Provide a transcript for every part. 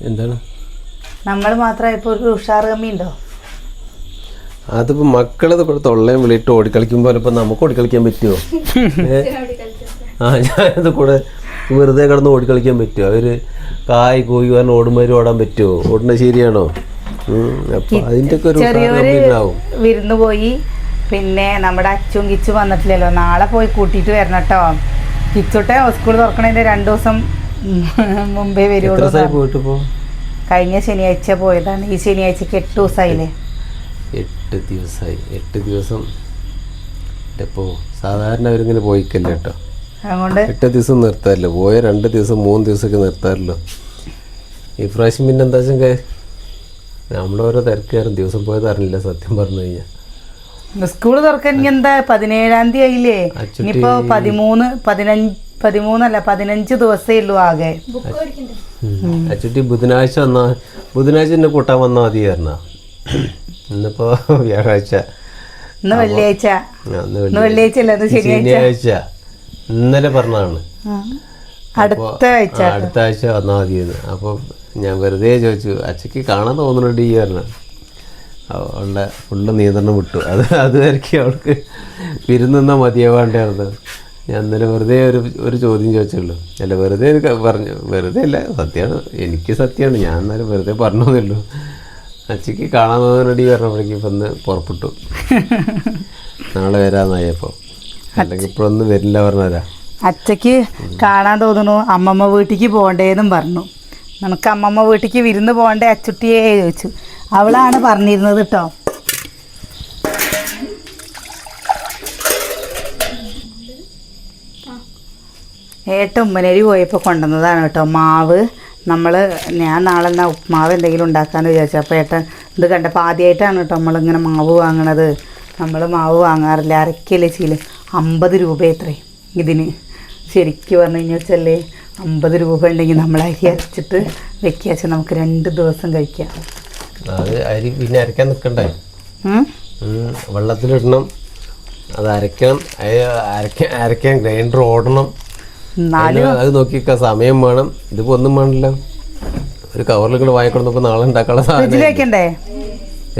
എന്താണ്? നമ്മൾ ഒരു ഉഷാർ കമ്മി ഉണ്ടോ അതിപ്പോ മക്കളത് ഇവിടെ തൊള്ളയും വിളിയിട്ട് ഓടിക്കളിക്കുമ്പോൾ ഇപ്പൊ നമുക്ക് ഓടിക്കളിക്കാൻ പറ്റുമോ? ആ ഞാനത് കൂടെ വെറുതെ കിടന്ന് ഓടിക്കളിക്കാൻ പറ്റുമോ അവർ കായ് കോയി പറഞ്ഞ് ഓടുമ്പോൾ ഓടാൻ പറ്റുമോ ഓടുന്നത് ശരിയാണോ? അപ്പൊ അതിന്റെ ഒക്കെ ഒരു ഉണ്ടാവും വിരുന്ന് പോയി. പിന്നെ നമ്മുടെ അച്ചും കിച്ചും വന്നിട്ടില്ലല്ലോ. നാളെ പോയി കൂട്ടിയിട്ട് വരണം കേട്ടോ. കിച്ചുട്ടെ സ്കൂൾ തുറക്കണതിന്റെ രണ്ടു ദിവസം എത്ര വരുള്ളൂ കഴിഞ്ഞ ശനിയാഴ്ച പോയതാണ്. ഈ ശനിയാഴ്ചക്ക് എട്ട് ദിവസമായില്ലേ? എട്ട് ദിവസമായി. എട്ട് ദിവസം. ഇപ്പോൾ സാധാരണ അവരിങ്ങനെ പോയിക്കല്ലേ കേട്ടോ. അതുകൊണ്ട്? എട്ട് ദിവസം നിർത്താറില്ല. പോയ രണ്ട് ദിവസം മൂന്ന് ദിവസമൊക്കെ നിർത്താറില്ലോ. ഈ പ്രാവശ്യം പിന്നെ എന്താ വെച്ചാൽ ഓരോ തിരക്കാരും ദിവസം പോയത് അറിഞ്ഞില്ല സത്യം പറഞ്ഞു കഴിഞ്ഞാൽ സ്കൂൾ തുറക്കാൻ എന്താ? പതിനേഴാം തീയതി ആയില്ലേ? ഇനിയിപ്പോ പതിമൂന്ന് പതിനഞ്ച് പതിമൂന്നല്ല പതിനഞ്ച് ദിവസേ ഉള്ളൂ ആകെ. അച്ചുട്ടി ബുധനാഴ്ച വന്നാ ബുധനാഴ്ച എന്നെ കൂട്ടാൻ വന്നാൽ മതിയായിരുന്ന ഇന്നിപ്പോ വ്യാഴാഴ്ച. ഇന്ന് വെള്ളിയാഴ്ച. ആ, ഇന്ന് ഇന്ന് വെള്ളിയാഴ്ച അല്ല ഇത് ശനിയാഴ്ച. ശനിയാഴ്ച. ഇന്നലെ പറഞ്ഞതാണ്. അടുത്ത ആഴ്ച. അടുത്ത ആഴ്ച വന്നാൽ മതിയെന്ന്. അപ്പോൾ ഞാൻ വെറുതെ ചോദിച്ചു അച്ഛക്ക് കാണാൻ തോന്നുന്നുണ്ട് ഈ പറഞ്ഞ. അവളുടെ ഫുള്ള് നിയന്ത്രണം വിട്ടു. അത് അതുവരെയ്ക്ക് അവൾക്ക് വിരുന്നാ മതിയാവാണ്ടായിരുന്നു ഞാൻ ഇന്നലെ വെറുതെ ഒരു ഒരു ചോദ്യം ചോദിച്ചുള്ളൂ അല്ല വെറുതെ പറഞ്ഞു വെറുതെ അല്ല സത്യമാണ് എനിക്ക് സത്യമാണ് ഞാൻ എന്നാലും വെറുതെ പറഞ്ഞതേ ഉള്ളൂ അച്ഛക്ക് കാണാൻ ഈ പറഞ്ഞപ്പോഴേക്കും ഇപ്പം ഒന്ന് പുറപ്പെട്ടു. നാളെ വരാമെന്നായപ്പോൾ അല്ലെങ്കിൽ ഇപ്പോഴൊന്നും വരില്ല പറഞ്ഞാരാ അച്ചയ്ക്ക് കാണാൻ തോന്നുന്നു അമ്മമ്മ വീട്ടിലേക്ക് പോകണ്ടേന്നും പറഞ്ഞു. നമുക്ക് അമ്മമ്മ വീട്ടിലേക്ക് വിരുന്ന് പോകണ്ടേ അച്ചുട്ടിയെ ചോദിച്ചു. അവളാണ് പറഞ്ഞിരുന്നത് കേട്ടോ. ഏട്ട ഉമ്മനേരി പോയപ്പോൾ കൊണ്ടുവന്നതാണ് കേട്ടോ. മാവ്. നമ്മൾ ഞാൻ നാളെ എന്നാൽ ഉപ്മാവ് എന്തെങ്കിലും ഉണ്ടാക്കാമെന്ന് വിചാരിച്ചു. അപ്പോൾ ഏട്ടൻ ഇത് കണ്ടപ്പോൾ ആദ്യമായിട്ടാണ് കേട്ടോ നമ്മളിങ്ങനെ മാവ് വാങ്ങണത്. നമ്മൾ മാവ് വാങ്ങാറില്ല. അരക്കില്ല ചീൽ അമ്പത് രൂപ എത്രേ ഇതിന്. ശരിക്കും പറഞ്ഞു കഴിഞ്ഞാൽ വെച്ചല്ലേ അമ്പത് രൂപ ഉണ്ടെങ്കിൽ നമ്മൾ അരി അരച്ചിട്ട് വെക്കുക. നമുക്ക് രണ്ട് ദിവസം കഴിക്കാം. അത് അരി പിന്നെ അരക്കാൻ നിൽക്കണ്ടേ വെള്ളത്തിലിടണം. അത് അരക്കണം അരക്കാൻ അരയ്ക്കാൻ ഗ്രൈൻഡർ ഓടണം. അത് നോക്കിക്ക സമയം വേണം. ഇതിപ്പോ ഒന്നും വേണല്ലോ. ഒരു കവറിൽ കൂടെ വാങ്ങിക്കൊണ്ടപ്പോ നാളെ ഉണ്ടാക്കാനുള്ള സാധനം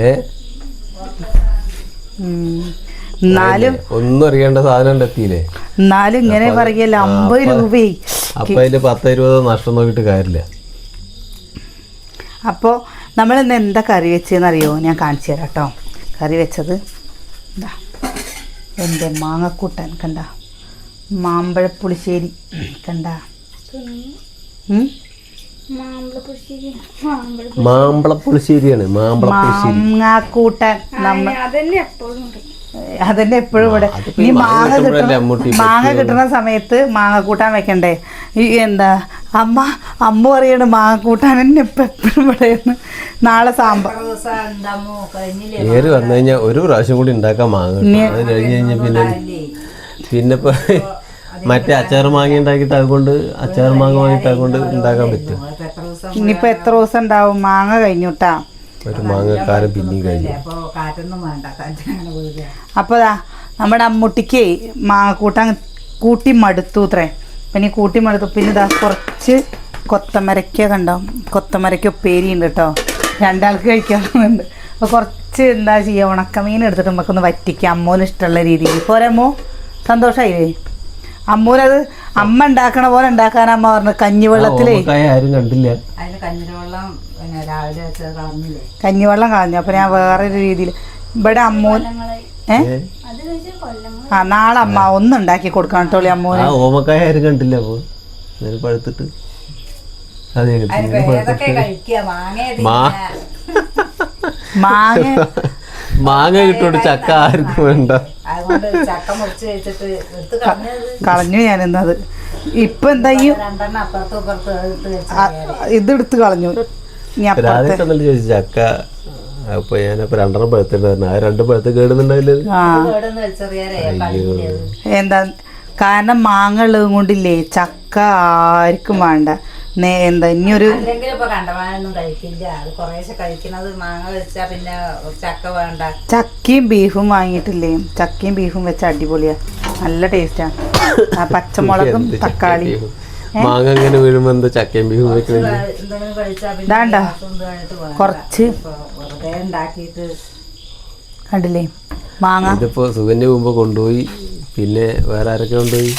ഏ. എന്നാലും ഒന്നും അറിയേണ്ട സാധനം എത്തിയില്ലേ എന്നാലും ഇങ്ങനെ പറയല്ല അമ്പത് രൂപയെ അപ്പൊ അതിന്റെ പത്ത് ഇരുപതോ നഷ്ടം നോക്കിയിട്ട് കാര്യമില്ല. അപ്പോൾ നമ്മൾ ഇന്ന് എന്താ കറി വെച്ചതെന്നറിയോ ഞാൻ കാണിച്ചു തരാം കേട്ടോ കറി വെച്ചത് എന്താ എന്റെ കണ്ടാ കണ്ട. മാമ്പഴപ്പുളിശ്ശേരി. കണ്ട? മാമ്പളപ്പുളിശ്ശേരിയാണ് മാമ്പളപ്പുളിശ്ശേരി. മാങ്ങാക്കൂട്ടാൻ അതന്നെ എപ്പോഴും ഉണ്ട്. അതന്നെ എപ്പോഴും ഇവിടെ. ഈ മാങ്ങ കിട്ടണ മാങ്ങ കിട്ടുന്ന സമയത്ത് മാങ്ങ കൂട്ടാൻ വെക്കണ്ടേ? ഈ എന്താ അമ്മ അമ്മ പറയണ മാങ്ങ കൂട്ടാൻ തന്നെ ഇപ്പൊ എപ്പോഴും ഇവിടെ നാളെ സാമ്പാർ. ഏറി വന്നു കഴിഞ്ഞാൽ ഒരു പ്രാവശ്യം കൂടി ഉണ്ടാക്കാൻ മാങ്ങ കഴിഞ്ഞ് കഴിഞ്ഞാൽ പിന്നെ പിന്നെ മറ്റേ അച്ചാർ മാങ്ങ ഉണ്ടാക്കിയിട്ട് അതുകൊണ്ട് അച്ചാർ മാങ്ങ വാങ്ങിയിട്ട് അതുകൊണ്ട് ഉണ്ടാക്കാൻ പറ്റും. ഇനിയിപ്പോ എത്ര ദിവസം ഉണ്ടാവും? മാങ്ങ കഴിഞ്ഞുട്ടാ ഒരു മാങ്ങക്കാരൻ പിന്നെയും കഴിഞ്ഞു. അപ്പോൾ ദാ നമ്മുടെ അമ്മുട്ടിക്ക് മാങ്ങക്കൂട്ടാൻ കൂട്ടി മടുത്തു അത്രേ പിന്നെ കൂട്ടി മടുത്തു. പിന്നെ ഇതാ കുറച്ച് കൊത്തമരക്ക കണ്ടോ? കൊത്തമരക്ക ഉപ്പേരി ഉണ്ട് കേട്ടോ രണ്ടാൾക്ക് കഴിക്കാറുണ്ട് അപ്പോൾ കുറച്ച് എന്താ ചെയ്യുക ഉണക്കമീൻ എടുത്തിട്ട് നമുക്കൊന്ന് വറ്റിക്കാം. അമ്മോന് ഇഷ്ടമുള്ള രീതിയിൽ. പോരമ്മോ സന്തോഷമായില്ലേ അമ്മൂനത് അമ്മ ഉണ്ടാക്കണ പോലെ ഉണ്ടാക്കാൻ അമ്മ പറഞ്ഞു. കഞ്ഞിവെള്ളത്തിലേ. ആരും കണ്ടില്ല. അതിന് കഞ്ഞിവെള്ളം പിന്നെ രാവിലെ വെച്ചത് കളഞ്ഞില്ലേ? കഞ്ഞിവെള്ളം കളഞ്ഞു. അപ്പൊ ഞാൻ വേറൊരു രീതിയിൽ ഇവിടെ അമ്മൂൻ ഏ? ആ നാളെ അമ്മ ഒന്നുണ്ടാക്കി കൊടുക്കണം കേട്ടോ അമ്മൂന്. ആ ഓമക്കായ ആരും കണ്ടില്ല അപ്പൊ. പഴുത്തിട്ട്. അതെ മാങ്ങ മാങ്ങ മാങ്ങ ചക്ക ആർക്കും വേണ്ട. അതുകൊണ്ട് ചക്ക മുറിച്ച് വെച്ചിട്ട് എടുത്ത് കളഞ്ഞത് കളഞ്ഞു ഞാൻ എന്നത് ഇപ്പൊ എന്താ ഈ രണ്ടെണ്ണം അപ്പുറത്തും ഇപ്പുറത്തും എടുത്ത് വെച്ച് ഇതെടുത്ത് കളഞ്ഞു. ഇനി അപ്പുറത്തെ രാവിലെ തന്നെ ചോദിച്ചു ചക്ക അപ്പൊ ഞാനപ്പോ രണ്ടെണ്ണം പഴുത്തിട്ടുണ്ടായിരുന്നു ആ രണ്ട് പഴുത്ത് കേടുന്നുണ്ടായില്ലേ? ആ. കേടെന്ന് എന്താ കാരണം മാങ്ങ ഉള്ളത് കൊണ്ടില്ലേ ചക്ക ആർക്കും വേണ്ട. എന്താ ഇനിയൊരു ചക്കയും ബീഫും വാങ്ങിയിട്ടില്ലേ? ചക്കയും ബീഫും വെച്ച അടിപൊളിയാ. നല്ല ടേസ്റ്റാ ആ. പച്ചമുളകും തക്കാളി. മാങ്ങ വീഴുമ്പോ എന്താ ചക്കയും ബീഫും ഇതാണ്ടോ? കുറച്ച്. കണ്ടില്ലേ? മാങ്ങ. ഇതിപ്പോ സുഗന്യ മുമ്പ് കൊണ്ടുപോയി. പിന്നെ വേറെ ആരൊക്കെ കൊണ്ടുപോയി?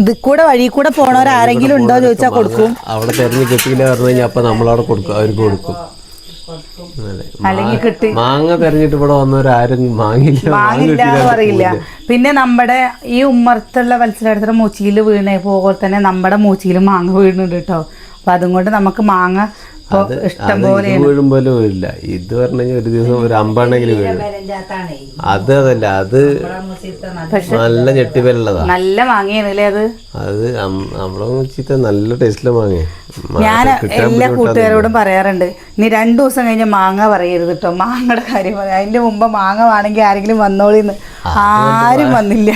ഇത് കൂടെ വഴി കൂടെ പോണവരാരെങ്കിലും ഉണ്ടോ ചോദിച്ചാൽ കൊടുക്കും. അവിടെ തെരഞ്ഞു കിട്ടിയില്ല പറഞ്ഞു കഴിഞ്ഞാൽ അപ്പൊ നമ്മളവിടെ കൊടുക്കും അവർക്ക് കൊടുക്കും. അല്ലെങ്കിൽ കിട്ടി. മാങ്ങ തെരഞ്ഞിട്ട് ഇവിടെ വന്നവരാരും മാങ്ങില്ല മാങ്ങില്ല പറയില്ല. പിന്നെ നമ്മുടെ ഈ ഉമ്മർത്തുള്ള മത്സരത്തിന് മൂച്ചിയിൽ വീണേ പോലെ തന്നെ നമ്മുടെ മൂച്ചിയിൽ മാങ്ങ വീണുണ്ട് കേട്ടോ. അപ്പൊ അതും കൊണ്ട് നമുക്ക് മാങ്ങ അത് പോലെ ഇത് വീഴുമ്പോലെ വീഴില്ല ഇത് പറഞ്ഞു ഒരു ദിവസം ഒരു അമ്പാണെങ്കിൽ വീഴും. അത് അതല്ല അത് നല്ല ഞെട്ടി ഞെട്ടിപ്പലുള്ളതാ. നല്ല മാങ്ങയാണല്ലേ അത്? അത് നമ്മളെ മുച്ചിത്തെ നല്ല ടേസ്റ്റിലെ മാങ്ങ ഞാൻ എല്ലാ കൂട്ടുകാരോടും പറയാറുണ്ട് ഇനി രണ്ടു ദിവസം കഴിഞ്ഞ് മാങ്ങ പറയരുത് കേട്ടോ മാങ്ങയുടെ കാര്യം പറയാം. അതിന്റെ മുമ്പ് മാങ്ങ വേണമെങ്കിൽ ആരെങ്കിലും വന്നോളിന്ന്. ആരും വന്നില്ല.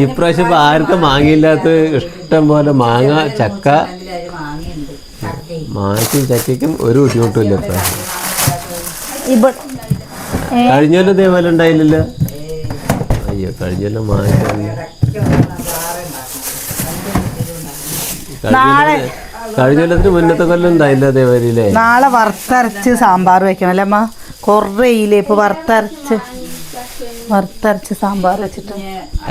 ഇപ്രാവശ്യം ഇപ്പൊ ആർക്കും മാങ്ങയില്ലാത്ത ഇഷ്ടം പോലെ മാങ്ങ ചക്ക. മാങ്ങയ്ക്കും ചക്കയ്ക്കും ഒരു ബുദ്ധിമുട്ടുമില്ല ഇപ്രാവശ്യം കഴിഞ്ഞല്ലോ ഇതേപോലെ ഉണ്ടായില്ലല്ലോ. അയ്യോ കഴിഞ്ഞല്ലോ മാങ്ങ കഴിഞ്ഞൊല്ലത്തിന് മുന്നത്തെ കൊല്ലം ഉണ്ടായില്ല അതേപോലെ നാളെ വറുത്തരച്ച് സാമ്പാർ വെക്കണം അല്ലേ അമ്മ? ഇല്ലേ ഇപ്പൊ വറുത്തരച്ച്. വറുത്തരച്ച് സാമ്പാർ വെച്ചിട്ട്.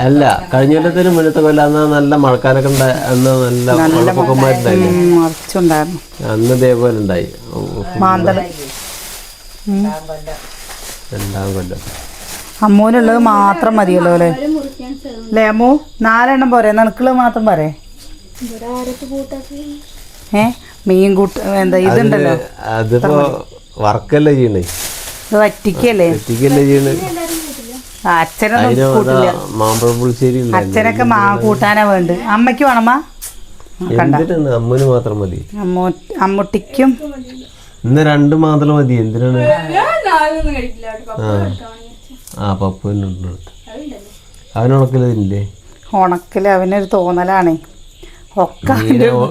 അല്ല കഴിഞ്ഞൊല്ലത്തിന് മുന്നത്തെ കൊല്ലം അന്ന് നല്ല മഴക്കാലൊക്കെ ഉണ്ടായി. അന്ന് നല്ല വെള്ളപ്പൊക്കന്മാരുണ്ടായില്ലേ ഉം, മറിച്ചുണ്ടായിരുന്നു. അന്ന് ഇതേപോലെ ഉണ്ടായി. മാന്തൾ. രണ്ടാം കൊല്ലം. അമ്മൂനുള്ളത് മാത്രം മതിയല്ലോ അല്ലേ? അല്ലേ അമ്മു? നാലെണ്ണം പോരെ. നണുക്കൾ മാത്രം പോരെ. ഏ? മീൻ കൂട്ട് എന്താ ഇതുണ്ടല്ലോ. അതിപ്പോ വർക്കല്ലേ ചെയ്യണേ? വറ്റിക്കല്ലേ? എത്തിക്കല്ലേ ചെയ്യണേ? അച്ഛനൊന്നും കൂട്ടില്ല. അച്ഛനൊക്കെ മാ കൂട്ടാനാ വേണ്ട അമ്മയ്ക്ക് വേണമാ? അമ്മന് മാത്രം മതി. അമ്മു അമ്മുട്ടിക്കും. ഇന്ന് രണ്ട് മാത്രം മതി. എന്തിനാണ്. ആ. അവനുണക്കലില്ലേ ഉണക്കൽ അവനൊരു തോന്നലാണേ. ഒക്കെ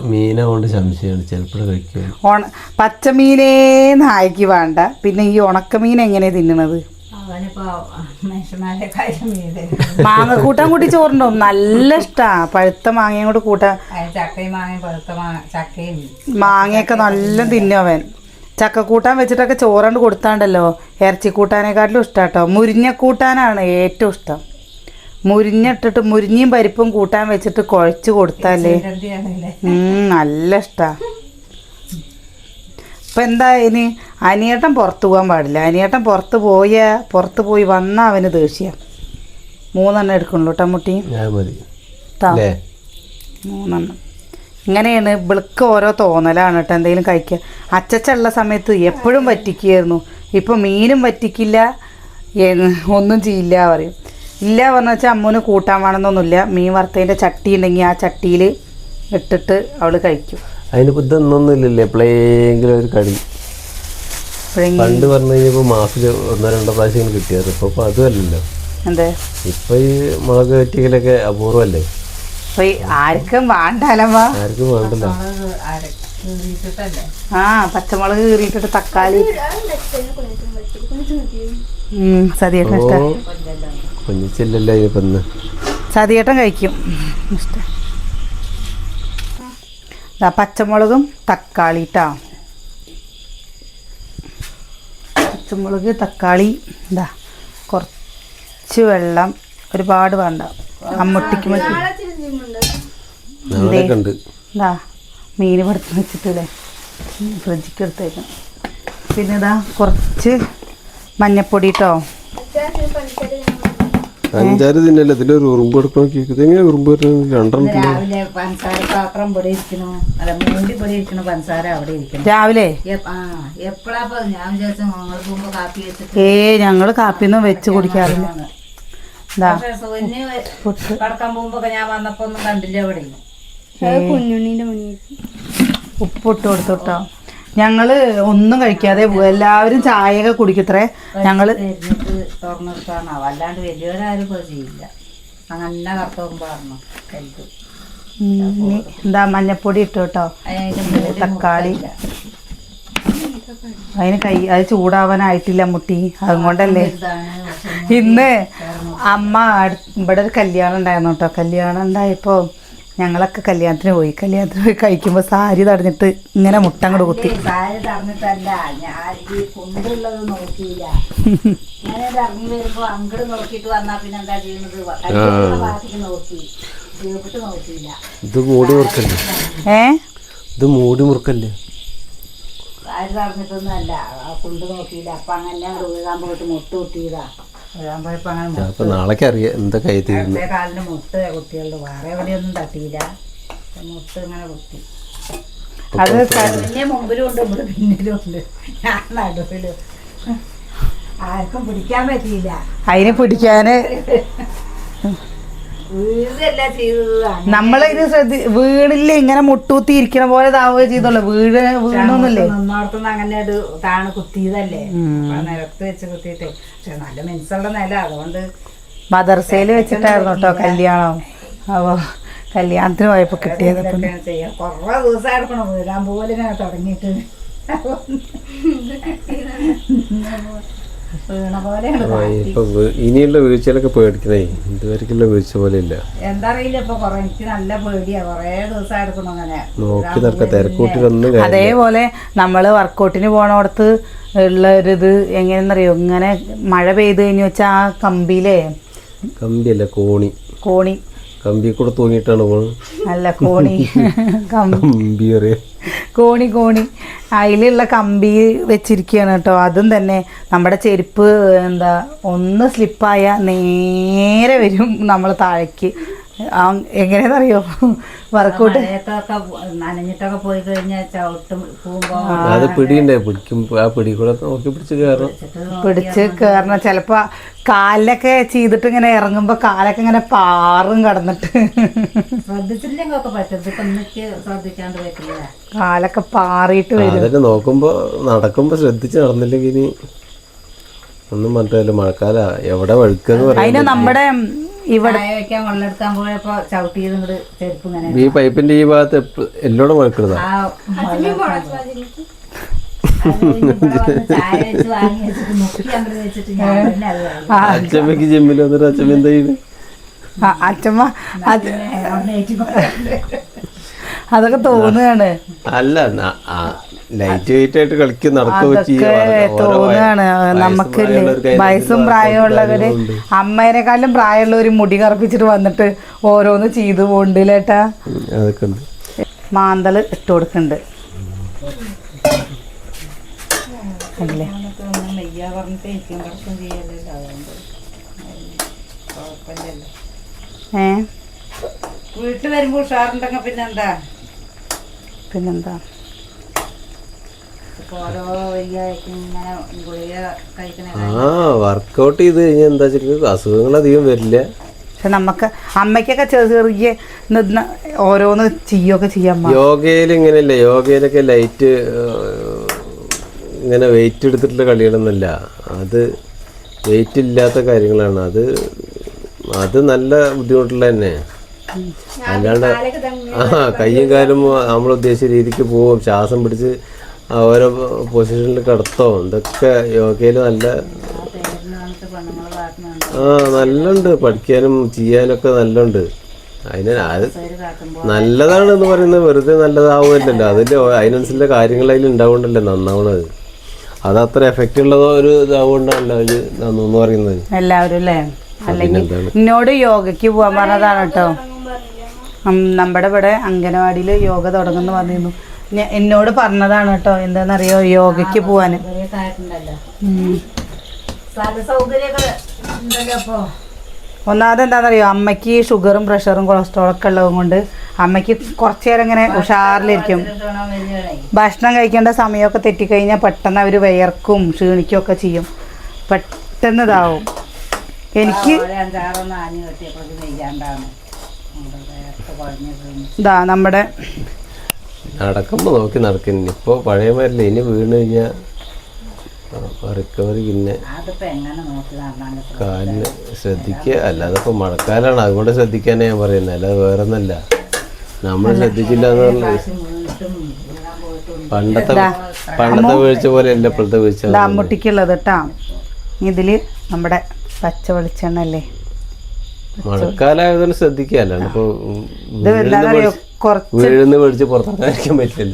മീനെ കൊണ്ട് സംശയമാണ് ചിലപ്പോൾ കഴിക്കുക ഉണ പച്ചമീനേ നായ്ക്ക് വേണ്ട. പിന്നെ ഈ ഉണക്കമീൻ എങ്ങനെയാ തിന്നണത്? മാങ്ങ കൂട്ടാൻ കൂട്ടി ചോറുണ്ടോ നല്ല ഇഷ്ടാ. പഴുത്ത മാങ്ങയും കൂടി കൂട്ടാൻ. ചക്കയും മാങ്ങയും പഴുത്ത ചക്കയും. മാങ്ങയൊക്കെ നല്ല തിന്നും അവൻ. ചക്കക്കൂട്ടാൻ വെച്ചിട്ടൊക്കെ ചോറണ്ട് കൊടുത്താണ്ടല്ലോ. ഇറച്ചി കൂട്ടാനേക്കാട്ടിലും ഇഷ്ടാട്ടോ. മുരിഞ്ഞ കൂട്ടാനാണ് ഏറ്റവും ഇഷ്ടം. മുരിഞ്ഞിട്ടിട്ട് മുരിഞ്ഞയും പരിപ്പും കൂട്ടാൻ വെച്ചിട്ട് കുഴച്ച് കൊടുത്താലേ നല്ല ഇഷ്ടാ. ഇപ്പൊ എന്താ ഇനി അനിയേട്ടൻ പുറത്തു പോകാൻ പാടില്ല. അനിയേട്ടൻ പുറത്ത് പോയ പുറത്ത് പോയി വന്ന അവന് ദേഷ്യ. മൂന്നെണ്ണം എടുക്കണല്ലോ ടമ്മുട്ടി മൂന്നെണ്ണം. ഇങ്ങനെയാണ് ഇവൾക്ക് ഓരോ തോന്നലാണ് കേട്ടോ എന്തെങ്കിലും കഴിക്കുക അച്ചച്ചുള്ള സമയത്ത് എപ്പോഴും വറ്റിക്കുകയായിരുന്നു ഇപ്പം മീനും പറ്റിക്കില്ല ഒന്നും ചെയ്യില്ല പറയും. ഇല്ല പറഞ്ഞു വെച്ചാൽ അമ്മൂന് കൂട്ടാൻ വേണമെന്നൊന്നുമില്ല. മീൻ വറുത്തതിന്റെ ചട്ടി ഉണ്ടെങ്കിൽ ആ ചട്ടിയിൽ ഇട്ടിട്ട് അവൾ കഴിക്കും. അതിനിപ്പോ ഇതൊന്നും ഇല്ലല്ലേ? എപ്പോഴെങ്കിലും ഒരു കളി പണ്ട് പറഞ്ഞു കഴിഞ്ഞപ്പോ മാസത്തിൽ ഒന്നോ രണ്ടോ പ്രാവശ്യം കിട്ടിയത്. ഇപ്പൊ അതുമല്ലല്ലോ ഇപ്പൊ ഈ മുളക് വെറ്റിക്കലൊക്കെ അപൂർവല്ലേ? ആർക്കും ആർക്കും വേണ്ടല്ലോ. അരക്കിട്ടല്ലേ ആ പച്ചമുളക് കീറിയിട്ടിട്ട് തക്കാളി. സതിയേട്ടൻ സതിയേട്ടൻ കഴിക്കും. ഇഷ്ടം. ദാ പച്ചമുളകും തക്കാളി കേട്ടോ പച്ചമുളക് തക്കാളി ഇതാ കുറച്ച് വെള്ളം ഒരുപാട് വേണ്ട. അമ്മട്ടിക്ക് ഇതാ മീൻ പടുത്ത് വെച്ചിട്ടില്ലേ. ഫ്രിഡ്ജിക്ക് എടുത്തേക്കാം. പിന്നെ ഇതാ കുറച്ച് മഞ്ഞപ്പൊടി കേട്ടോ അഞ്ചാറ് തിന്നല്ലേ ഇതിലൊരു ഒരു ഉറുമ്പ് എടുക്കണം ഇതെങ്ങനെ ഉറുമ്പ് വരുന്നത്? രണ്ടെണ്ണം രാവിലെ പഞ്ചസാര പാത്രം ഇവിടെ ഇരിക്കണു. അല്ല മൂടി ഇവിടെ ഇരിക്കണു പഞ്ചസാര അവിടെ ഇരിക്കണം. രാവിലെ? എപ്പോഴാ ഞാൻ വിചാരിച്ചു നിങ്ങൾ പോകുമ്പോ കാപ്പി വെച്ചിട്ട് ഏ ഞങ്ങൾ കാപ്പിയൊന്നും വെച്ച് കുടിക്കാറില്ല. ഇതാ പക്ഷേ സുകന്യ കടക്കാൻ പോകുമ്പോ ഞാൻ വന്നപ്പോ ഒന്നും കണ്ടില്ല അവിടെ കുഞ്ഞുണ്ണീന്റെ ഉപ്പിട്ട് കൊടുത്തോട്ടോ ഞങ്ങൾ ഒന്നും കഴിക്കാതെ പോകും എല്ലാവരും ചായയൊക്കെ കുടിക്കത്രേ. ഞങ്ങൾ തുറന്നിട്ടാണോ അല്ലാണ്ട് വലിയവരാരും ചെയ്യില്ല അങ്ങനെ ഇനി എന്താ മഞ്ഞപ്പൊടി ഇട്ടു കേട്ടോ. തക്കാളി. അതിന് കൈ അത് ചൂടാവാനായിട്ടില്ല മുട്ടി. അതുകൊണ്ടല്ലേ. ഇന്ന് അമ്മ ഇവിടെ ഒരു കല്യാണം ഉണ്ടായിരുന്നു കേട്ടോ. കല്യാണം ഉണ്ടായപ്പോൾ ഞങ്ങളൊക്കെ കല്യാണത്തിന് പോയി. കല്യാണത്തിന് പോയി കഴിക്കുമ്പോൾ സാരി തടഞ്ഞിട്ട് ഇങ്ങനെ മുട്ട അങ്ങോട്ട് കുത്തി സാരി തടഞ്ഞിട്ടല്ല. ഞാൻ ഈ കൊണ്ടുള്ളത് നോക്കിയില്ല. ഞാൻ ഇറങ്ങി വരുമ്പോ അങ്ങോട്ട് നോക്കിയിട്ട് വന്നാ പിന്നെ എന്താ ചെയ്യുന്നത്? നോക്കി. വീപ്പിട്ട് ഇത് മൂടി മുറുക്കല്ലേ? ഏ? ഇത് മൂടി മുറുക്കല്ലേ? സാരി തറന്നിട്ടൊന്നും അല്ല ആ നോക്കിയില്ല. അപ്പൊ അങ്ങനെ അങ്ങോട്ട് പോയിട്ട് മുട്ട് കുത്തിയതാ. അപ്പൊ നാളേക്ക് അറിയാം എന്താ കൈ തീരുന്നു കാലിന് മുട്ട് കുട്ടികളുടെ വേറെ എവിടെയൊന്നും തട്ടിയില്ല. മുട്ട് ഇങ്ങനെ കുത്തി. അത് പിന്നെ മുമ്പിലും ഉണ്ട് ഇവിടെ പിന്നിലും ഉണ്ട്. ഞാൻ നടുവിലും. ആർക്കും പിടിക്കാൻ പറ്റിയില്ല. അതിനെ അങ്ങനെ നമ്മളിത് ശ്രദ്ധി വീണില്ലേ ഇങ്ങനെ മുട്ടൂത്തി ഇരിക്കണ പോലെ താവുക ചെയ്തോളൂ വീട് വീണൊന്നുമില്ലേ? നിന്നോടത്തുനിന്ന് അങ്ങനെ ഒരു താണ് കുത്തിയതല്ലേ? നിലത്ത് വെച്ച് കുത്തിയിട്ട്. പക്ഷെ നല്ല മനസ്സുള്ള നില. അതുകൊണ്ട് മദർസയിൽ വെച്ചിട്ടായിരുന്നു കേട്ടോ കല്യാണം. അപ്പോൾ കല്യാണത്തിന് പോയപ്പോൾ കിട്ടിയത് കുറേ ദിവസം എടുക്കണം വീഴാൻ പോലെ ഇങ്ങനെ തുടങ്ങിയിട്ട്. ഇപ്പൊ ഇനിയുള്ള വീഴ്ചയിലൊക്കെ പേടിക്കണേ. ഇതുവരെക്കുള്ള വീഴ്ച പോലെ ഇല്ല എന്താ അറിയില്ല ഇപ്പൊ കൊറേ എനിക്ക് നല്ല പേടിയാ. കൊറേ ദിവസം എടുക്കണം അങ്ങനെ. നോക്കി നടക്ക തിരക്കൂട്ടിലൊന്നും അതേപോലെ നമ്മൾ വർക്കൗട്ടിന് പോണോടത്ത് ഉള്ള ഒരു ഇത് എങ്ങനെയെന്നറിയോ? ഇങ്ങനെ മഴ പെയ്ത് കഴിഞ്ഞു വെച്ചാൽ ആ കമ്പിയിലെ കമ്പിയല്ല കോണി. കോണി. കമ്പി കൂടെ തൂങ്ങിയിട്ടാണ് പോണത്. അല്ല കോണി. കമ്പി കോണി കോണി. അതിലുള്ള കമ്പി വെച്ചിരിക്കുകയാണ് കേട്ടോ. അതും തന്നെ നമ്മുടെ ചെരുപ്പ് എന്താ ഒന്ന് സ്ലിപ്പായ നേരെ വരും നമ്മൾ താഴേക്ക്. എങ്ങനെയാണെന്നറിയോ വർക്കൗട്ട് നനഞ്ഞിട്ടൊക്കെ പോയി കഴിഞ്ഞാൽ ചവിട്ടും അത് പിടിയുണ്ടേ പിടിക്കും ആ പിടി കൂടെ നോക്കി പിടിച്ച് കയറണം പിടിച്ച് കയറണം ചിലപ്പോ കാലിലൊക്കെ ചെയ്തിട്ട് ഇങ്ങനെ ഇറങ്ങുമ്പോ കാലൊക്കെ ഇങ്ങനെ പാറും കടന്നിട്ട്. കാലൊക്കെ പാറിയിട്ട് വരും. അതൊക്കെ നോക്കുമ്പോ നടക്കുമ്പോ ശ്രദ്ധിച്ച് നടന്നില്ലെങ്കിൽ ഇനി ഒന്നും പറഞ്ഞില്ല മഴക്കാല. എവിടെ വഴുക്കെന്ന് പറയാം അതിന് നമ്മുടെ ഇവിടെ ചായ വെക്കാൻ വെള്ളമെടുക്കാൻ പോയപ്പോ ചവിട്ടിയത് ഇങ്ങോട്ട് ചെരുപ്പ് ഇങ്ങനെ ഈ പൈപ്പിന്റെ ഈ ഭാഗത്ത് എല്ലോടെ എല്ലോടും ആ. അച്ഛമ്മക്ക് ജിമ്മിൽ വന്നിട്ട് അച്ഛമ്മ എന്താ ചെയ്യുന്നത് ആ, അച്ഛമ്മ അതൊക്കെ തോന്നുകയാണ്. അല്ല ലൈറ്റ് വെയിറ്റ് ആയിട്ട് കളിക്ക് തോന്നുകയാണ് നമുക്ക് വയസ്സും പ്രായമുള്ളവര് അമ്മേനെക്കാളും പ്രായമുള്ളവര് മുടി കറുപ്പിച്ചിട്ട് വന്നിട്ട് ഓരോന്ന് ചെയ്തു പോണ്ടില്ലേട്ടാ മാന്തൾ ഇട്ട് കൊടുക്കുന്നുണ്ട് അല്ലേ? ഏ? വീട്ടിൽ വരുമ്പോ ഉഷാറുണ്ടെങ്കിൽ പിന്നെന്താ? പിന്നെന്താ? ഓരോ വയ്യായിരിക്കും ഇങ്ങനെ ഗുളിക കഴിക്കണ ആ വർക്കൗട്ട് ചെയ്ത് കഴിഞ്ഞാൽ എന്താ വെച്ചിട്ടുണ്ടെങ്കിൽ അസുഖങ്ങൾ അധികം വരില്ല. പക്ഷെ നമുക്ക് അമ്മയ്ക്കൊക്കെ ചെറിയ നിന്ന് നിന്ന ഓരോന്ന് ചെയ്യൊക്കെ ചെയ്യാൻ യോഗയിൽ ഇങ്ങനെയല്ല? യോഗയിലൊക്കെ ലൈറ്റ് ഇങ്ങനെ വെയിറ്റ് എടുത്തിട്ടുള്ള കളികളൊന്നുമല്ല. അത് വെയിറ്റ് ഇല്ലാത്ത കാര്യങ്ങളാണ്. അത് അത് നല്ല ബുദ്ധിമുട്ടുള്ള തന്നെ. അല്ലാണ്ട് ആ കയ്യും കാലും നമ്മൾ ഉദ്ദേശിച്ച രീതിക്ക് പോവും. ശ്വാസം പിടിച്ച് ഓരോ പൊസിഷനിൽ കിടത്തോ ഇതൊക്കെ യോഗയിൽ നല്ല ആ നല്ലുണ്ട്. പഠിക്കാനും ചെയ്യാനൊക്കെ നല്ലുണ്ട്. അതിന് അത് നല്ലതാണ് എന്ന് പറയുന്നത് വെറുതെ നല്ലതാവുമല്ലോ അതിൽ അതിനനുസരിച്ചുള്ള കാര്യങ്ങൾ അതിൽ ഉണ്ടാവുന്നുണ്ടല്ലോ നന്നാവണത്. അത് അത്ര എഫക്റ്റ് ഉള്ളതോ ഒരു ഇതാവുകൊണ്ടാണല്ലോ അതിൽ നന്നു പറയുന്നത്. എല്ലാവരും അല്ലേ? അല്ലെങ്കിൽ? എന്നോട് യോഗയ്ക്ക് പോകാൻ പറഞ്ഞതാണ് കേട്ടോ. നമ്മുടെ ഇവിടെ അംഗനവാടിയിൽ യോഗ തുടങ്ങുന്നു പറഞ്ഞിരുന്നു. എന്നോട് പറഞ്ഞതാണ് കേട്ടോ എന്താണെന്നറിയോ യോഗയ്ക്ക് പോവാൻ ഉണ്ടല്ലോ ഒന്നാമത് എന്താണെന്നറിയോ അമ്മയ്ക്ക് ഷുഗറും പ്രഷറും കൊളസ്ട്രോളും ഒക്കെ ഉള്ളത് കൊണ്ട് അമ്മയ്ക്ക് കുറച്ചു നേരം ഇങ്ങനെ ഉഷാറിലിരിക്കും. ഭക്ഷണം കഴിക്കേണ്ട സമയമൊക്കെ തെറ്റിക്കഴിഞ്ഞാൽ പെട്ടെന്ന് അവർ വിയർക്കും ക്ഷീണിക്കും ഒക്കെ ചെയ്യും. പെട്ടെന്ന് ഇതാവും. എനിക്ക് ഇതാ നമ്മുടെ നടക്കുമ്പോൾ നോക്കി നടക്കുന്നു ഇപ്പോൾ പഴയ മാരില്ല ഇനി വീണ് കഴിഞ്ഞാൽ റിക്കവറി പിന്നെ കാലിന് ശ്രദ്ധിക്കുക. അല്ലാതെ ഇപ്പോൾ മഴക്കാലാണ്. അതുകൊണ്ട് ശ്രദ്ധിക്കാനേ ഞാൻ പറയുന്നത് അല്ലാതെ വേറെ ഒന്നല്ല നമ്മൾ ശ്രദ്ധിച്ചില്ല എന്ന് പറഞ്ഞാൽ പണ്ടത്തെ പണ്ടത്തെ വീഴ്ച പോലെ അല്ല ഇപ്പോഴത്തെ വീഴ്ച അമ്മൂട്ടിക്കുള്ളത് കേട്ടാ. ഇതിൽ നമ്മുടെ പച്ച വെളിച്ചെണ്ണ അല്ലേ? മഴക്കാലമായതുകൊണ്ട് ശ്രദ്ധിക്കാല്ലാണ് ഇപ്പൊ വീഴുന്ന് മേടിച്ച് പറ്റില്ല.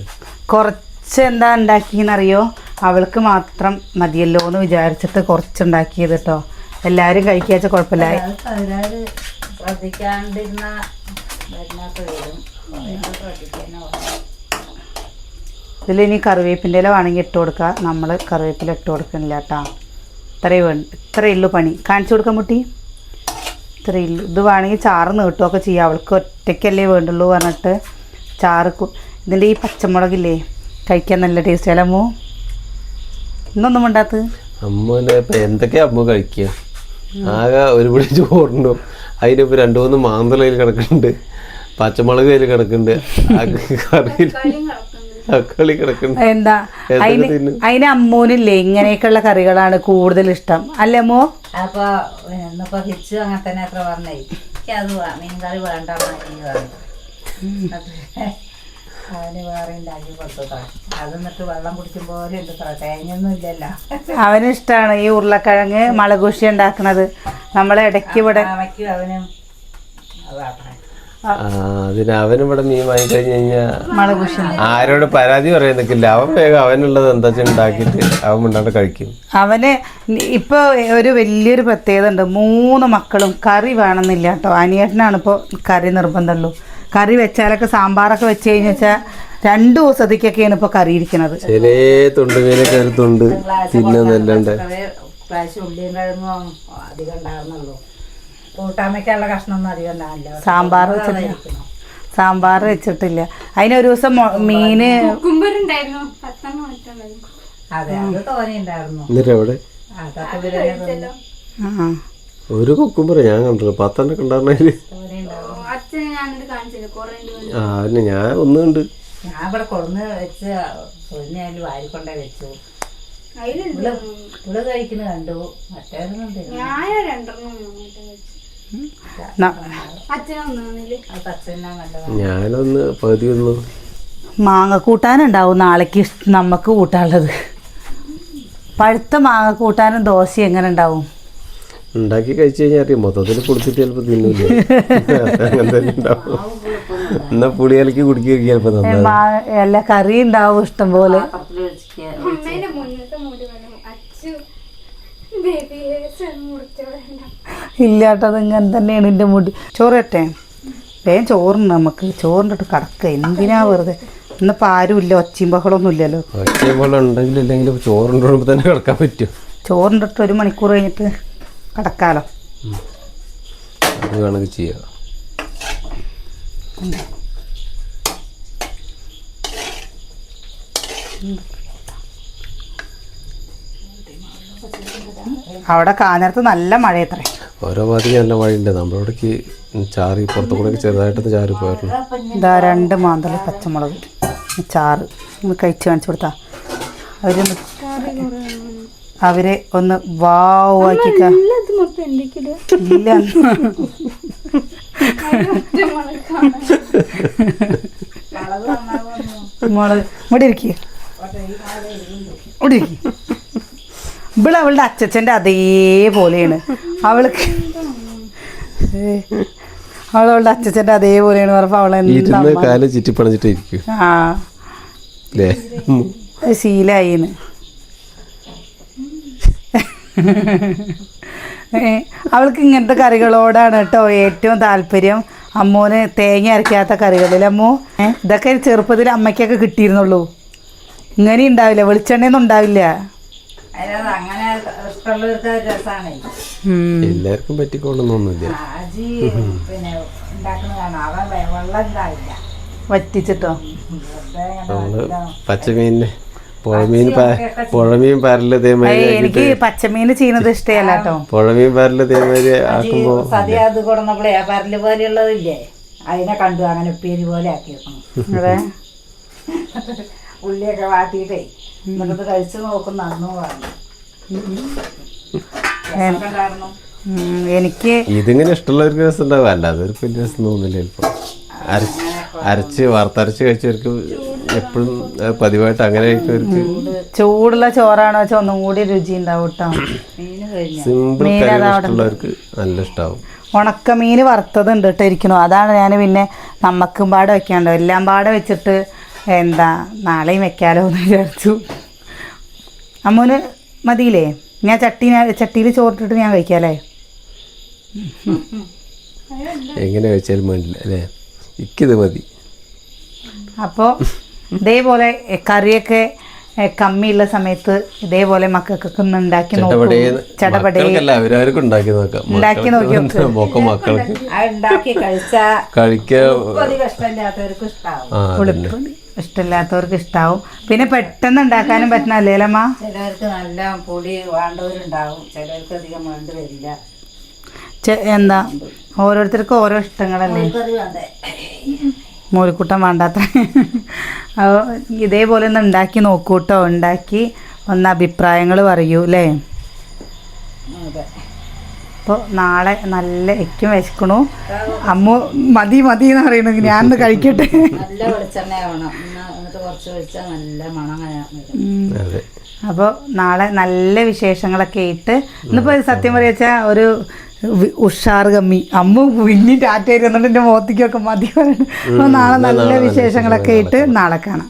കുറച്ച് എന്താ ഉണ്ടാക്കിയെന്നറിയോ? അവൾക്ക് മാത്രം മതിയല്ലോ എന്ന് വിചാരിച്ചിട്ട് കുറച്ചുണ്ടാക്കിയത് കേട്ടോ എല്ലാരും കഴിക്കാച്ച കുഴപ്പമില്ല. ശ്രദ്ധിക്കാണ്ടിരുന്ന ഇതിൽ ഇനി കറിവേപ്പിന്റെ ഇല വേണമെങ്കിൽ ഇട്ട് കൊടുക്കുക നമ്മൾ കറിവേപ്പില ഇട്ട് കൊടുക്കുന്നില്ല കേട്ടോ ഇത്രയേ വേണ്ട ഇത്രയേ ഉള്ളൂ പണി. കാണിച്ചു കൊടുക്കാൻ മുട്ടി ഇത്രയേ ഉള്ളൂ ഇത് വേണമെങ്കിൽ ചാറ് നീട്ടുകയൊക്കെ ചെയ്യാം. അവൾക്ക് ഒറ്റയ്ക്കല്ലേ വേണ്ടുള്ളൂ പറഞ്ഞിട്ട് ചാറ് ഇതിന്റെ ഈ പച്ചമുളകില്ലേ കഴിക്കാൻ നല്ല ടേസ്റ്റ് അല്ലമ്മോ ഇന്നൊന്നും ഉണ്ടാത്ത് അമ്മനെ ഇപ്പൊ എന്തൊക്കെയാ അമ്മ കഴിക്കുക ആകെ ഒരു പിടി ചോറുണ്ടോ. അതിനിപ്പോ രണ്ടു മൂന്ന് മാന്തളയിൽ കിടക്കുന്നുണ്ട്. പച്ചമുളക് കയ്യിൽ കിടക്കുന്നുണ്ട്. ആ കറിയിൽ കിടക്കുന്നുണ്ട് എന്താ? അതിന്? അതിന് അമ്മൂനില്ലേ ഇങ്ങനെയൊക്കെയുള്ള കറികളാണ് കൂടുതൽ ഇഷ്ടം. അല്ലേ അമ്മോ? അപ്പൊ ഇന്നിപ്പോ ഹിച്ചു അങ്ങനെ തന്നെ അത്ര പറഞ്ഞേ എനിക്ക് അത് മീൻകറി വേണ്ട അവന് വേറെ ഉണ്ടാക്കി കൊടുത്തതാ അത് എന്നിട്ട് വെള്ളം ഉണ്ട് ഇല്ലല്ലോ. അവന് ഇഷ്ടമാണ് ഈ ഉരുളക്കിഴങ്ങ് മുളകുശി ഉണ്ടാക്കുന്നത് നമ്മളെ ഇടയ്ക്ക് ഇവിടെ അവനും അതാ അതിന് അവനും ഇവിടെ മീൻ വാങ്ങിക്കഴിഞ്ഞ് കഴിഞ്ഞാൽ ആരോട് പരാതി പറയാൻ നിൽക്കില്ല അവൻ വേഗം അവനുള്ളത് എന്താ വെച്ചാൽ ഉണ്ടാക്കിയിട്ട് അവൻ മിണ്ടാണ്ട് കഴിക്കും. അവന് ഇപ്പൊ ഒരു വലിയൊരു പ്രത്യേകത ഉണ്ട് മൂന്ന് മക്കളും കറി വേണമെന്നില്ല കേട്ടോ. അനിയേട്ടനാണ് ഇപ്പോൾ കറി നിർബന്ധമുള്ളൂ. കറി വെച്ചാലൊക്കെ സാമ്പാറൊക്കെ വെച്ച് കഴിഞ്ഞ് വെച്ചാൽ രണ്ട് ദിവസത്തേക്കൊക്കെയാണ് ഇപ്പൊ കറി ഇരിക്കുന്നത് ചില തുണ്ടുമീനൊക്കെ ഒരു തുണ്ട് തിന്നുന്നല്ലാണ്ട് അധികം ഉണ്ടാകുന്നുള്ളൂ കൂട്ടാൻ വെക്കാനുള്ള കഷ്ണമൊന്നും അധികം ഉണ്ടാവില്ല. സാമ്പാർ വെച്ചിട്ടില്ല. സാമ്പാർ വെച്ചിട്ടില്ല. അതിനൊരു ദിവസം മീന് ഒരു കുക്കുമ്പറ ഞാൻ കണ്ടു പത്തെണ്ണൊക്കെ ഉണ്ടായിരുന്നതിൽ. ആ പിന്നെ ഞാൻ ഒന്നുണ്ട് ഞാൻ ഇവിടെ കൊടുന്ന് വെച്ച് പൊന്നെ അതിൽ വാരിക്കൊണ്ടേ വെച്ചു. അതിലുണ്ട്. ഇവിടെ കഴിക്കുന്ന കണ്ടു. മറ്റേതൊന്നും തിന്നു ഞാൻ രണ്ടെണ്ണം ഞാനൊന്ന് പകുതി മാങ്ങ കൂട്ടാനുണ്ടാവും നാളേക്ക് നമുക്ക് കൂട്ടാനുള്ളത്. പഴുത്ത മാങ്ങ കൂട്ടാനും ദോശ എങ്ങനെ ഉണ്ടാവും? ഉണ്ടാക്കി കഴിച്ചു കഴിഞ്ഞാൽ അറിയാം? മൊത്തത്തിൽ കുടിച്ചിട്ട് ചിലപ്പോൾ തിന്നില്ല? അങ്ങനെ തന്നെ ഉണ്ടാവും. എന്നാ പുളി കലക്കി കുടിക്കുക ചിലപ്പോൾ എല്ലാ കറി ഉണ്ടാവും ഇഷ്ടം പോലെ വെച്ചിട്ട് അമ്മേന്റെ മുന്നത്തെ മുടി വന്നു അച്ഛൻ ബേബി ഹെയർസ് മുറിച്ചവിടെ ഇല്ല കേട്ടോ അത് ഇങ്ങനെ തന്നെയാണ് എന്റെ മുടി. ചോറ് കട്ടെ വേഗം ചോറുണ്ട് നമുക്ക്. ചോറിന്റെ കടക്കുക എന്തിനാ വെറുതെ? ഇന്നിപ്പോൾ ആരും ഇല്ല ഒച്ചയും ബഹളമൊന്നും ഇല്ലല്ലോ. ചോറിന്റെ തന്നെ കിടക്കാൻ പറ്റും. ചോറിന്റെ ഒരു മണിക്കൂർ കഴിഞ്ഞിട്ട് കിടക്കാലോ. ചെയ്യാം. അവിടെ കാഞ്ഞിരത്ത് നല്ല മഴ എത്ര ഓരോ ഭാഗത്തേക്ക് നല്ല മഴയുണ്ട്. നമ്മളവിടേക്ക് ചാറി പുറത്തു കൂടെ ചെറുതായിട്ടൊന്ന് ചാറി പോയിരുന്നു ഇതാ രണ്ട് മാന്തള പച്ചമുളക്. ചാറ്. കഴിച്ച് കാണിച്ചു കൊടുത്താ. അവരൊന്ന് അവരെ ഒന്ന് വാവ് ആക്കിക്ക. ഇത് മൊത്തം എന്തൊക്കെയില്ല ഇല്ല ഒറ്റ മുളകാണ് മുളക് ഇവിടെ അവളുടെ അച്ചച്ചന്റെ അതേപോലെയാണ്. അവൾക്ക് അവളവളുടെ അച്ഛന്റെ അതേപോലെയാണ് പറഞ്ഞപ്പോൾ അവളെ കാൽ ചുറ്റിപ്പണച്ചിട്ട് ഇരിക്കും. ആ. ശീലായിന്ന്. അവൾക്ക് ഇങ്ങനത്തെ കറികളോടാണ് കേട്ടോ ഏറ്റവും താല്പര്യം. അമ്മൂന് തേങ്ങ അരക്കാത്ത കറികളിൽ. അമ്മു ഇതൊക്കെ ചെറുപ്പത്തിൽ അമ്മയ്ക്കൊക്കെ കിട്ടിയിരുന്നുള്ളൂ. ഇങ്ങനെ ഉണ്ടാവില്ല വെളിച്ചെണ്ണയൊന്നും ഉണ്ടാവില്ല. അതിനകത്ത് അങ്ങനെ ഇഷ്ടമുള്ളവർക്ക് അത് രസമാണ് എല്ലാവർക്കും പറ്റിക്കൊള്ളൊന്നൊന്നുമില്ല ആജി പിന്നെ ഉണ്ടാക്കുന്നതാണ് അവൻ വെ- വെള്ളം ഉണ്ടാവില്ല. വറ്റിച്ചിട്ടോ? വെറുതെ ഇങ്ങനെ നമ്മൾ വെള്ളം. പച്ചമീനിന് പുഴമീൻ പ- പുഴമീൻ പരൽ ഏയ്, ഇതേമാതിരി എനിക്ക് പച്ചമീൻ ചെയ്യുന്നത് ഇഷ്ടമല്ല കേട്ടോ. പുഴമീൻ പരൽ ആക്കുമ്പോ സദ്യ അത് കൊടുന്നപ്പോഴേ ആ പരൽ പോലെയുള്ളതില്ലേ അതിനെ കണ്ടു അങ്ങനെ ഉപ്പേരി പോലെ ആക്കി വെക്കണം. അതെ. ഉള്ളിയൊക്കെ വാട്ടിയിട്ടേ. എന്നിട്ട് കഴിച്ചു നോക്കുന്ന അന്നും പറഞ്ഞു. ഉം, എനിക്ക് ഇതിങ്ങനെ ഇഷ്ടമുള്ളവർക്ക് രസം ഉണ്ടാവും അല്ലാതെ ഒരു വലിയ രസം തോന്നില്ല ചിലപ്പോ. അരച്ച് അരച്ച് വറുത്തരച്ച് കഴിച്ചവർക്ക് എപ്പോഴും പതിവായിട്ട് അങ്ങനെ കഴിക്കുന്നവർക്ക് ചൂടുള്ള ചോറാണോ വെച്ചാൽ ഒന്നും കൂടി രുചി ഉണ്ടാവും കേട്ടോ മീന് കഴിഞ്ഞ? സിമ്പിൾ മീൻ കറി ഇഷ്ടമുള്ളവർക്ക് നല്ല ഇഷ്ടാവും. ഉണക്കമീൻ വറുത്തത് ഉണ്ട് ഇരിക്കണു. അതാണ് ഞാൻ പിന്നെ നമ്മക്കും പാടെ വെക്കാണ്ടോ. എല്ലാം പാടെ വെച്ചിട്ട് എന്താ നാളെയും വെക്കാലോ എന്ന് വിചാരിച്ചു. അമ്മൂന് മതിയില്ലേ? ഞാൻ ചട്ടി ചട്ടിയിൽ ചോറിട്ടിട്ട് ഞാൻ കഴിക്കാല്ലേ? എങ്ങനെ കഴിച്ചാലും വേണ്ടില്ല അല്ലേ? ഇക്കിത് മതി. അപ്പോൾ ഇതേപോലെ കറിയൊക്കെ കമ്മിയുള്ള സമയത്ത് ഇതേപോലെ മക്കൾക്കൊക്കെ ഒന്ന് ഉണ്ടാക്കി നോക്കും. ചടപടേ ചടപടേ മക്കൾക്കല്ല അവരവർക്ക് ഉണ്ടാക്കി നോക്കാം. കഴിക്കാൻ ഇഷ്ടമില്ലാത്തവർക്ക് ഇഷ്ടാവും. പിന്നെ പെട്ടെന്ന് ഉണ്ടാക്കാനും പറ്റുന്ന അല്ലേലമ്മ? ചിലവർക്ക് നല്ല പൊടി വേണ്ടവരുണ്ടാവും. ചിലവർക്ക് അധികം വേണ്ടി വരില്ല. എന്താ? ഓരോരുത്തർക്കും ഓരോ ഇഷ്ടങ്ങളല്ലേ? മോരിക്കൂട്ടം വേണ്ടാത്ത. അപ്പോൾ ഇതേപോലെ ഒന്ന് ഉണ്ടാക്കി നോക്കൂട്ടോ ഉണ്ടാക്കി ഒന്ന് അഭിപ്രായങ്ങൾ പറയൂ അല്ലേ അതെ. അപ്പോൾ നാളെ നല്ല എക്കും വിശക്കണു അമ്മു മതി മതി എന്ന് പറയുന്നത് ഞാൻ ഒന്ന് കഴിക്കട്ടെ. നല്ല വെളിച്ചെണ്ണ എന്നിട്ട് കുറച്ച് നല്ല മണം അപ്പോൾ നാളെ നല്ല വിശേഷങ്ങളൊക്കെ ആയിട്ട് ഇന്നിപ്പോൾ സത്യം പറയുക വെച്ചാൽ ഒരു ഉഷാർ കമ്മി അമ്മ കുഞ്ഞി ടാറ്റ ഇരുന്നിട്ട് എന്റെ മുഖത്തേക്കൊക്കെ മതി പറയുന്നത് അപ്പോൾ നാളെ നല്ല വിശേഷങ്ങളൊക്കെ ആയിട്ട് നാളെ കാണാം.